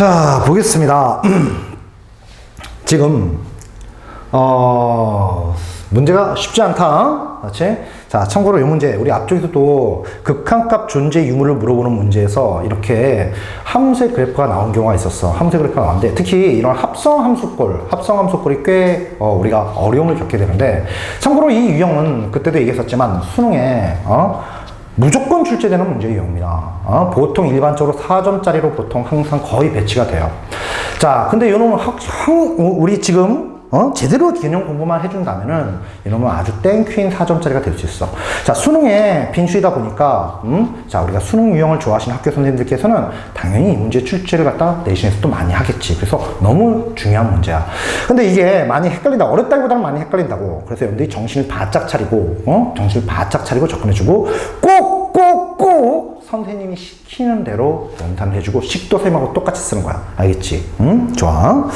자, 보겠습니다. 지금, 어, 문제가 쉽지 않다. 그렇지? 자, 참고로 이 문제, 우리 앞쪽에서도 극한값 존재 유무를 물어보는 문제에서 이렇게 함수의 그래프가 나온 경우가 있었어. 함수의 그래프가 나왔는데, 특히 이런 합성 함수꼴, 합성 함수꼴이 꽤, 어, 우리가 어려움을 겪게 되는데, 참고로 이 유형은 그때도 얘기했었지만, 수능에, 어, 무조건 출제되는 문제 유형입니다. 어? 보통 일반적으로 4점짜리로 보통 항상 거의 배치가 돼요. 자, 근데 이놈은 학, 형, 우리 지금 어? 제대로 개념 공부만 해준다면은 이놈은 아주 땡큐인 4점짜리가 될 수 있어. 자, 수능에 빈수이다 보니까, 음? 자, 우리가 수능 유형을 좋아하시는 학교 선생님들께서는 당연히 이 문제 출제를 갖다 내신에서 또 많이 하겠지. 그래서 너무 중요한 문제야. 근데 이게 많이 헷갈린다. 어렵다기보다는 많이 헷갈린다고. 그래서 여러분들이 정신을 바짝 차리고, 어? 정신을 바짝 차리고 접근해주고, 꼭, 꼭, 꼭 선생님이 시키는 대로 연산을 해주고, 식도 셈하고 똑같이 쓰는 거야. 알겠지? 응? 좋아.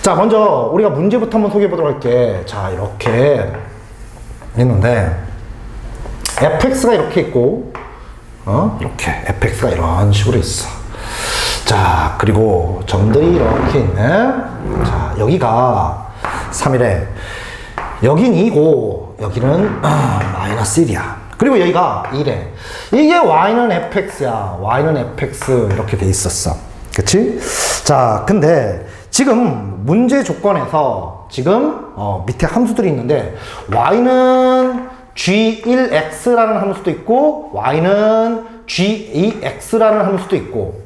자, 먼저 우리가 문제부터 한번 소개해 보도록 할게. 자, 이렇게 있는데, fx가 이렇게 있고, 어? 이렇게 fx가 이런 식으로 있어. 자, 그리고 점들이 이렇게 있네. 자, 여기가 3이래. 여긴 2고, 여기는 아, 마이너스 1이야. 그리고 여기가 2래. 이게 y는 fx야. y는 fx 이렇게 돼 있었어. 그치? 자, 근데 지금 문제 조건에서 지금 어, 밑에 함수들이 있는데 y는 g1x라는 함수도 있고 y는 g2x라는 함수도 있고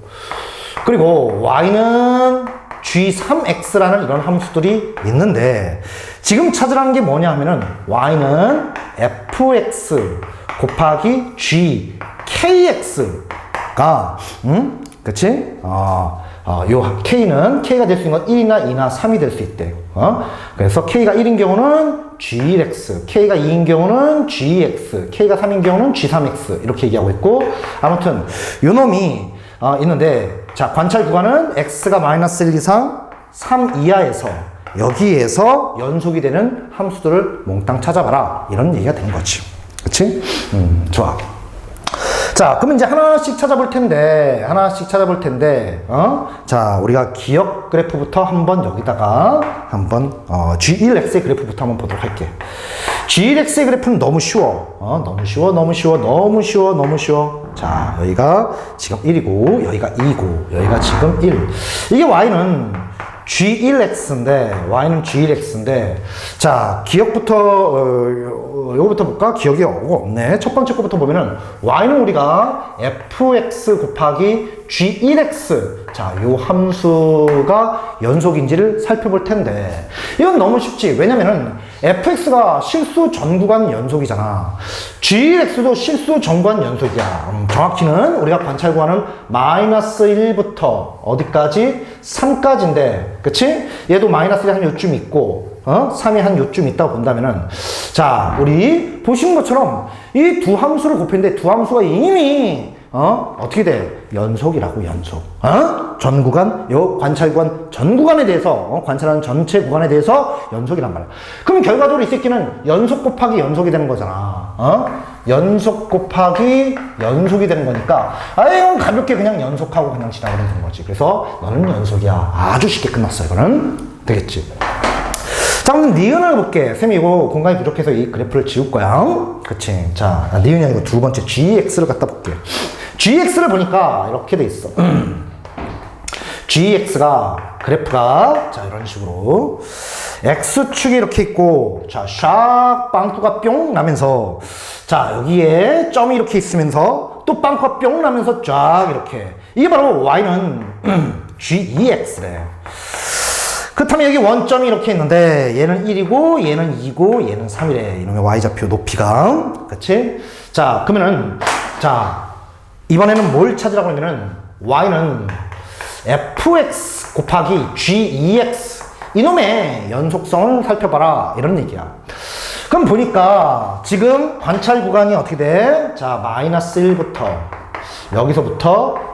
그리고 y는 g3x라는 이런 함수들이 있는데 지금 찾으라는 게 뭐냐 하면은 y는 fx 곱하기 g kx가 음? 그치? 어, 어, 요 k는 k가 될 수 있는 건 1이나 2나 3이 될 수 있대. 어? 그래서 k가 1인 경우는 g1x, k가 2인 경우는 gx, k가 3인 경우는 g3x 이렇게 얘기하고 있고 아무튼 요 놈이 어, 있는데 자 관찰 구간은 x가 마이너스 1 이상 3 이하에서 여기에서 연속이 되는 함수들을 몽땅 찾아봐라 이런 얘기가 된 거지. 그치? 음, 좋아. 자, 그럼 이제 하나씩 찾아볼 텐데, 하나씩 찾아볼 텐데, 어? 자, 우리가 기억 그래프부터 한번 여기다가 한번, 어, G1X의 그래프부터 한번 보도록 할게. G1X의 그래프는 너무 쉬워. 어, 너무 쉬워, 너무 쉬워, 너무 쉬워, 너무 쉬워. 자, 여기가 지금 1이고, 여기가 2고, 여기가 지금 1. 이게 Y는 G1X인데, Y는 G1X인데, 자, 기억부터, 어, 요거부터 볼까? 기억이 없네. 첫 번째 거부터 보면은, Y는 우리가 fx 곱하기 G1X. 자, 요 함수가 연속인지를 살펴볼 텐데, 이건 너무 쉽지. 왜냐면은, fx가 실수 전구간 연속이잖아. G1X도 실수 전구간 연속이야. 음, 정확히는 우리가 관찰 구하는 마이너스 1부터 어디까지? 3까지인데, 그치? 얘도 마이너스 1이 한 요쯤 있고, 어? 3이 한 요쯤 있다고 본다면은, 자, 우리 보시는 것처럼 이 두 함수를 곱했는데 두 함수가 이미 어? 어떻게 돼? 연속이라고, 연속. 어? 전 구간, 요 관찰 구간, 전 구간에 대해서, 어? 관찰하는 전체 구간에 대해서 연속이란 말이야. 그럼 결과적으로 이 새끼는 연속 곱하기 연속이 되는 거잖아. 어? 연속 곱하기 연속이 되는 거니까, 아유, 가볍게 그냥 연속하고 그냥 지나가면 되는 거지. 그래서 너는 연속이야. 아주 쉽게 끝났어, 이거는. 되겠지. 자, 그럼 니은을 볼게. 쌤이 이거 공간이 부족해서 이 그래프를 지울 거야. 그치. 자, 나 니은이 아니고 두 번째 GX를 갖다 볼게. GX를 보니까 이렇게 돼 있어. GX가, 그래프가, 자, 이런 식으로. X축이 이렇게 있고, 자, 샥, 빵꾸가 뿅 나면서, 자, 여기에 점이 이렇게 있으면서, 또 빵꾸가 뿅 나면서 쫙 이렇게. 이게 바로 Y는 G2X래. 그렇다면 여기 원점이 이렇게 있는데 얘는 1이고 얘는 2고 얘는 3이래 이놈의 y좌표 높이가 그치? 자 그러면은 자 이번에는 뭘 찾으라고 하면은 y는 fx 곱하기 g2x 이놈의 연속성을 살펴봐라 이런 얘기야 그럼 보니까 지금 관찰 구간이 어떻게 돼? 자 마이너스 1부터 여기서부터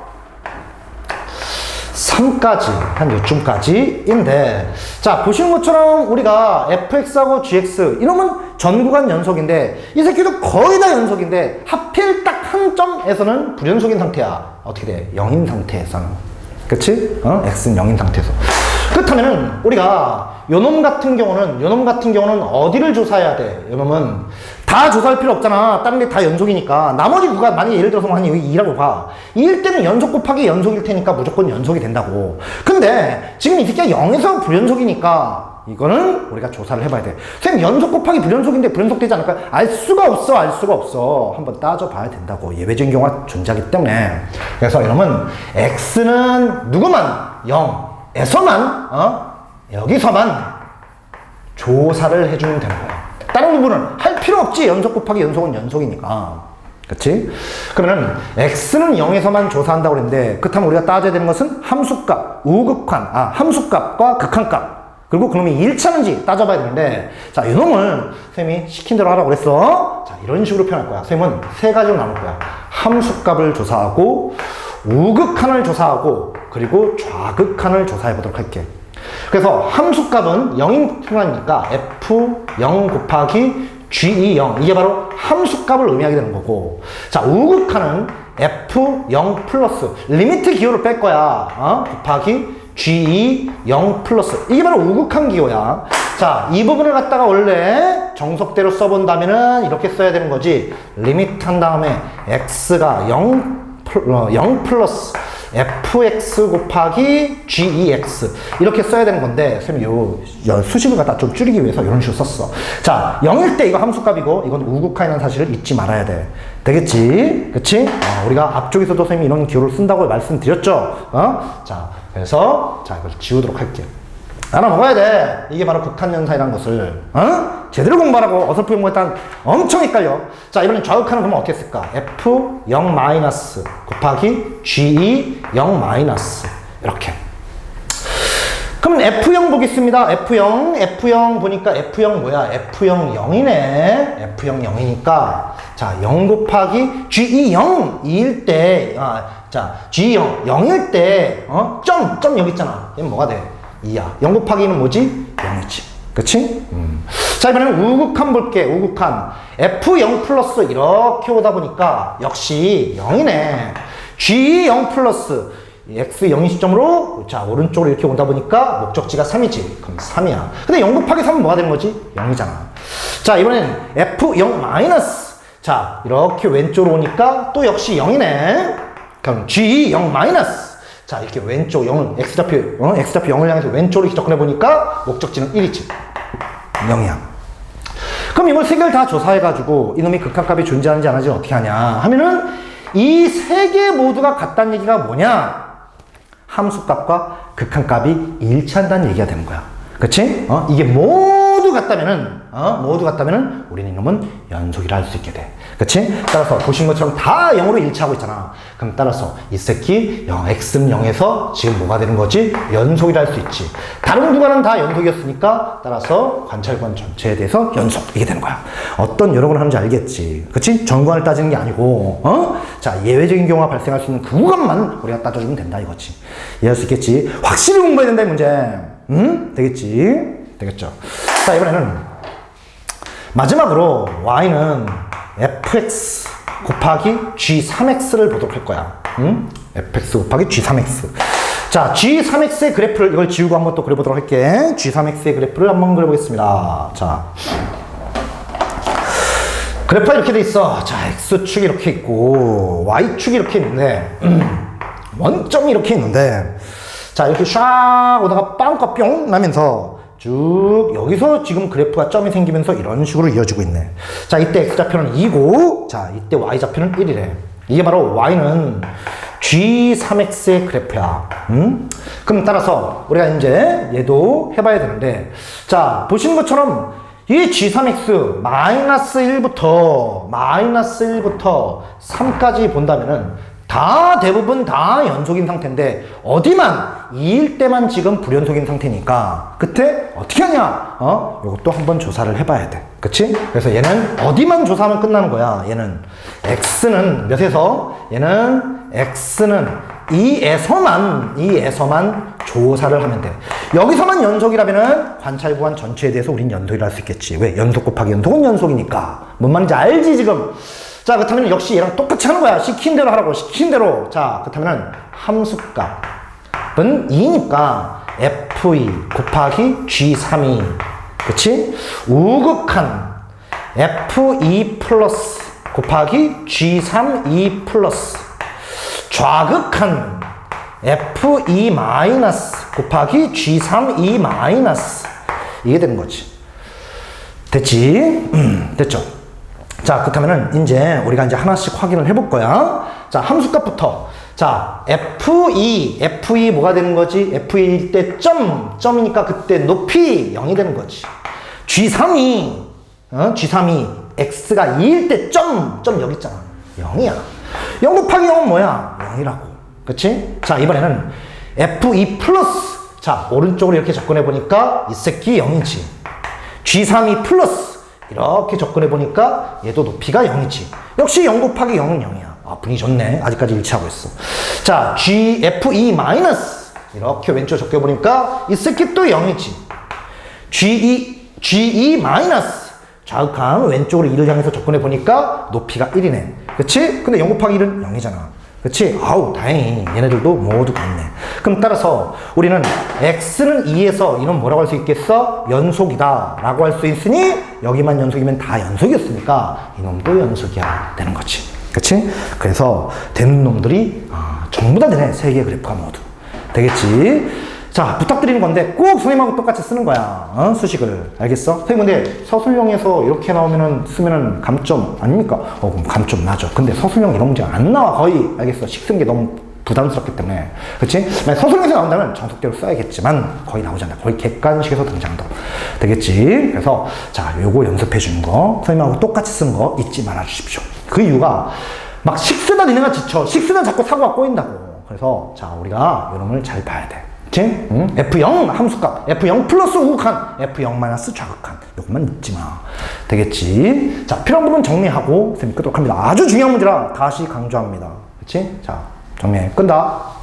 3까지, 한 요쯤까지 인데, 자, 보시는 것처럼 우리가 fx하고 gx, 이놈은 전구간 연속인데, 이 새끼도 거의 다 연속인데, 하필 딱 한 점에서는 불연속인 상태야. 어떻게 돼? 0인 상태에서는. 그치? 어? x는 0인 상태에서. 그렇다면은 우리가 요놈 같은 경우는 요놈 같은 경우는 어디를 조사해야 돼? 요놈은 다 조사할 필요 없잖아. 다른 게 다 연속이니까. 나머지 구간 만약에 예를 들어서 한 여기 2라고 봐. 2일 때는 연속 곱하기 연속일 테니까 무조건 연속이 된다고. 근데 지금 이 새끼가 0에서 불연속이니까 이거는 우리가 조사를 해봐야 돼. 선생님 연속 곱하기 불연속인데 불연속 되지 않을까? 알 수가 없어, 알 수가 없어. 한번 따져봐야 된다고. 예외적인 경우가 존재하기 때문에. 그래서 이러면 x는 누구만 0 에서만 어? 여기서만 조사를 해주면 되는 거야. 다른 부분은 할 필요 없지. 연속 곱하기 연속은 연속이니까. 그치? 그러면은 x는 0에서만 조사한다고 그랬는데 그렇다면 우리가 따져야 되는 것은 함수값, 우극한, 아 함수값과 극한값 그리고 그놈이 일치하는지 따져봐야 되는데 자 이놈을 쌤이 시킨 대로 하라고 그랬어 자 이런 식으로 표현할 거야 쌤은 세 가지로 나눌 거야 함수값을 조사하고 우극한을 조사하고 그리고 좌극한을 조사해 보도록 할게. 그래서 함수값은 0인 순간이니까 f0 곱하기 g20 이게 바로 함수값을 의미하게 되는 거고. 자 우극한은 f0 플러스 리미트 기호를 뺄 거야. 어? 곱하기 g20 플러스. 이게 바로 우극한 기호야. 자 이 부분을 갖다가 원래 정석대로 써본다면은 이렇게 써야 되는 거지. 리미트 한 다음에 x가 0, 플- 어, 0 플러스 fx 곱하기 gex 이렇게 써야 되는 건데 선생님 요, 요 수식을 갖다 좀 줄이기 위해서 이런 식으로 썼어. 자 0일 때 이거 함수값이고 이건 우극한이라는 사실을 잊지 말아야 돼. 되겠지? 그치? 어, 우리가 앞쪽에서도 선생님이 이런 기호를 쓴다고 말씀드렸죠? 어? 자 그래서 자 이걸 지우도록 할게 알아 먹어야 돼. 이게 바로 극한연산이라는 것을, 어? 제대로 공부하라고 어설프게 공부했다 엄청 헷갈려. 자, 이번엔 좌극한은 그러면 어떻게 쓸까? F0 마이너스 곱하기 G2 0 마이너스. 이렇게. 그럼 F0 보겠습니다. F0, F0 보니까 F0 뭐야? F0 0이네. F0 0이니까. 자, 0 곱하기 G2 0, 2일 때, 아, 자, G2 0, 0일 때, 어? 점, 점 여기 있잖아. 얘는 뭐가 돼? 2야. 0 곱하기 는 뭐지? 0이지. 그치? 음. 자, 이번에는 우극한 볼게, 우극한. F0 플러스 이렇게 오다 보니까 역시 0이네. G0 플러스 x 0인 시점으로 자 오른쪽으로 이렇게 온다 보니까 목적지가 3이지 그럼 3이야 근데 0 곱하기 3은 뭐가 되는 거지? 0이잖아 자 이번엔 f0 마이너스 자 이렇게 왼쪽으로 오니까 또 역시 0이네 그럼 g0 마이너스 자 이렇게 왼쪽 0을 x좌표 어? x좌표 0을 향해서 왼쪽으로 접근해 보니까 목적지는 1이지 0이야 그럼 이걸 세 개를 다 조사해가지고 이놈이 극한값이 존재하는지 안 하는지 어떻게 하냐 하면은 이 세 개 모두가 같다는 얘기가 뭐냐? 함수값과 극한값이 일치한다는 얘기가 되는 거야. 그치? 어? 이게 모두 같다면은, 어? 모두 같다면은 우리는 이놈은 연속이라 할 수 있게 돼. 그치? 따라서 보신 것처럼 다 0으로 일치하고 있잖아. 그럼 따라서 이 새끼 0, x는 0에서 지금 뭐가 되는 거지? 연속이라 할 수 있지. 다른 구간은 다 연속이었으니까 따라서 관찰권 전체에 대해서 연속. 이게 되는 거야. 어떤 여러 걸 하는지 알겠지. 그치? 전관을 따지는 게 아니고, 어? 자, 예외적인 경우가 발생할 수 있는 그 구간만 우리가 따져주면 된다 이거지. 이해할 수 있겠지? 확실히 공부해야 된다 이 문제. 응? 되겠지? 되겠죠? 자, 이번에는 마지막으로 y는 fx 곱하기 g3x를 보도록 할 거야. 응? fx 곱하기 g3x. 자, g3x의 그래프를 이걸 지우고 한번 또 그려보도록 할게. g3x의 그래프를 한번 그려보겠습니다. 자, 그래프가 이렇게 돼 있어. 자, x축이 이렇게 있고 y축이 이렇게 있는데 음, 원점이 이렇게 있는데 자, 이렇게 샥 오다가 빵과 뿅 나면서 쭉 여기서 지금 그래프가 점이 생기면서 이런 식으로 이어지고 있네. 자, 이때 x좌표는 2고 자, 이때 y좌표는 1이래. 이게 바로 y는 g3x의 그래프야. 음? 그럼 따라서 우리가 이제 얘도 해봐야 되는데 자, 보시는 것처럼 이 G3X 마이너스 1부터 마이너스 1부터 3까지 본다면은 다 대부분 다 연속인 상태인데 어디만 2일 때만 지금 불연속인 상태니까 그때 어떻게 하냐? 어? 이것도 한번 조사를 해봐야 돼. 그치? 그래서 얘는 어디만 조사하면 끝나는 거야. 얘는 X는 몇에서? 얘는 X는 2에서만 2에서만 조사를 하면 돼. 여기서만 연속이라면은 관찰 구간 전체에 대해서 우린 연속이라 할 수 있겠지. 왜? 연속 곱하기 연속은 연속이니까. 뭔 말인지 알지 지금? 자 그렇다면 역시 얘랑 똑같이 하는 거야. 시킨 대로 하라고 시킨 대로. 자 그렇다면은 함수값 은 2니까 F2 곱하기 G3이 그치? 우극한 F2 플러스 곱하기 G32 플러스 좌극한 F2 마이너스 곱하기 G32 마이너스 이게 되는 거지 됐지? 음, 됐죠? 자, 그렇다면은 이제 우리가 이제 하나씩 확인을 해볼 거야. 자, 함수값부터. 자, F2, F2 뭐가 되는 거지? F2일 때 점, 점이니까 그때 높이 0이 되는 거지. G3이, 어? G3이 X가 2일 때 점, 점 여기 있잖아. 0이야. 0 곱하기 0은 뭐야? 0이라고. 그치? 자, 이번에는 F2 플러스. 자, 오른쪽으로 이렇게 접근해 보니까 이 새끼 0이지. G32 플러스 이렇게 접근해 보니까 얘도 높이가 0이지. 역시 0 곱하기 0은 0이야. 아, 분위기 좋네. 아직까지 일치하고 있어. 자, GFE 이렇게 왼쪽 접근해 보니까 이또 0이지. GE, GE 마이너스 좌극한 왼쪽으로 2를 향해서 접근해 보니까 높이가 1이네. 그치? 근데 0 곱하기 1은 0이잖아. 그치? 아우, 다행히 얘네들도 모두 같네. 그럼 따라서 우리는 x는 2에서 이는 뭐라고 할 수 있겠어? 연속이다. 라고 할 수 있으니 여기만 연속이면 다 연속이었으니까 이놈도 연속이야. 되는 거지. 그치? 그래서 되는 놈들이 아, 전부 다 되네. 세 개의 그래프가 모두. 되겠지? 자, 부탁드리는 건데 꼭 선생님하고 똑같이 쓰는 거야. 어? 수식을. 알겠어? 선생님 근데 서술형에서 이렇게 나오면은 쓰면은 감점 아닙니까? 어, 그럼 감점 나죠. 근데 서술형 이런 문제가 안 나와 거의. 알겠어? 식쓴 게 너무 부담스럽기 때문에. 그치? 만약 서술형에서 나온다면 정석대로 써야겠지만 거의 나오지 않아. 거의 객관식에서 등장한다. 되겠지? 그래서 자, 요거 연습해 주는 거 선생님하고 똑같이 쓰는 거 잊지 말아 주십시오. 그 이유가 막 식쓰다 니네가 지쳐. 식쓰다 자꾸 사고가 꼬인다고. 그래서 자, 우리가 요놈을 잘 봐야 돼. 그치? 응? F0 함수값, F0 플러스 우극한, F0 마이너스 좌극한. 요것만 잊지 마. 되겠지? 자, 필요한 부분 정리하고, 쌤이 끄도록 합니다. 아주 중요한 문제라 다시 강조합니다. 그치? 자, 정리해. 끈다.